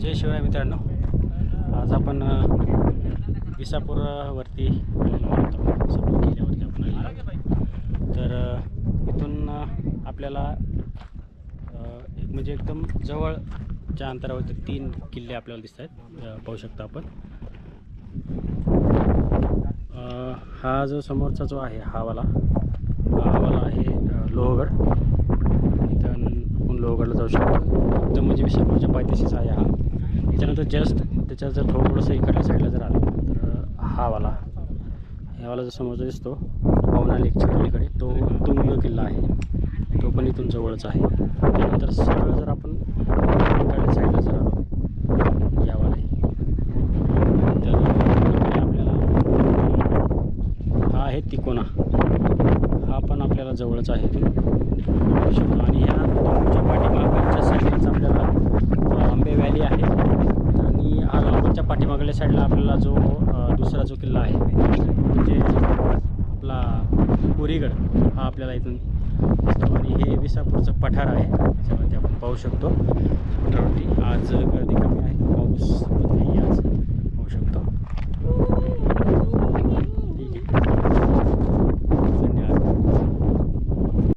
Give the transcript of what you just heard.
जय शिवराय मित्रांनो. आज आपण विसापूरवरती आलेलो आहोत. विसापूर किल्ल्यावरती आपण आलेलो तर इथून आपल्याला एक म्हणजे एकदम जवळच्या अंतरावरती तीन किल्ले आपल्याला दिसत आहेत. पाहू शकता आपण. हा जो समोरचा जो आहे हा वाला हा वाला आहे लोहगड. इथं आपण लोहगडला जाऊ शकतो. एकदम म्हणजे विशापूरच्या पायथ्याशीच आहे हा. त्याच्यानंतर जस्ट त्याच्या जर थोडंसं इकडल्या साईडला जर आलं तर हा वाला. ह्यावाला जो समोर दिसतो पवना लेकच्या पलीकडे तो तुंग किल्ला आहे. तो पण इथून जवळच आहे. त्यानंतर सरळ जर आपण इकडल्या साईडला जर आलो यावाला तर आपल्याला हा आहे तिकोना. हा पण आपल्याला जवळच आहे आणि ह्या तुमच्या पाठीमागच्या साईडलाच आपल्याला आंबे व्हॅली आहे. हा पाठीमागल्या साईडला आपल्याला जो दुसरा जो किल्ला आहे म्हणजे आपला पुरीगड हा आपल्याला इथून दिसतो. आणि हे विसापूरचं पठार आहे त्याच्यामध्ये आपण पाहू शकतो. पठारावरती आज गर्दी आज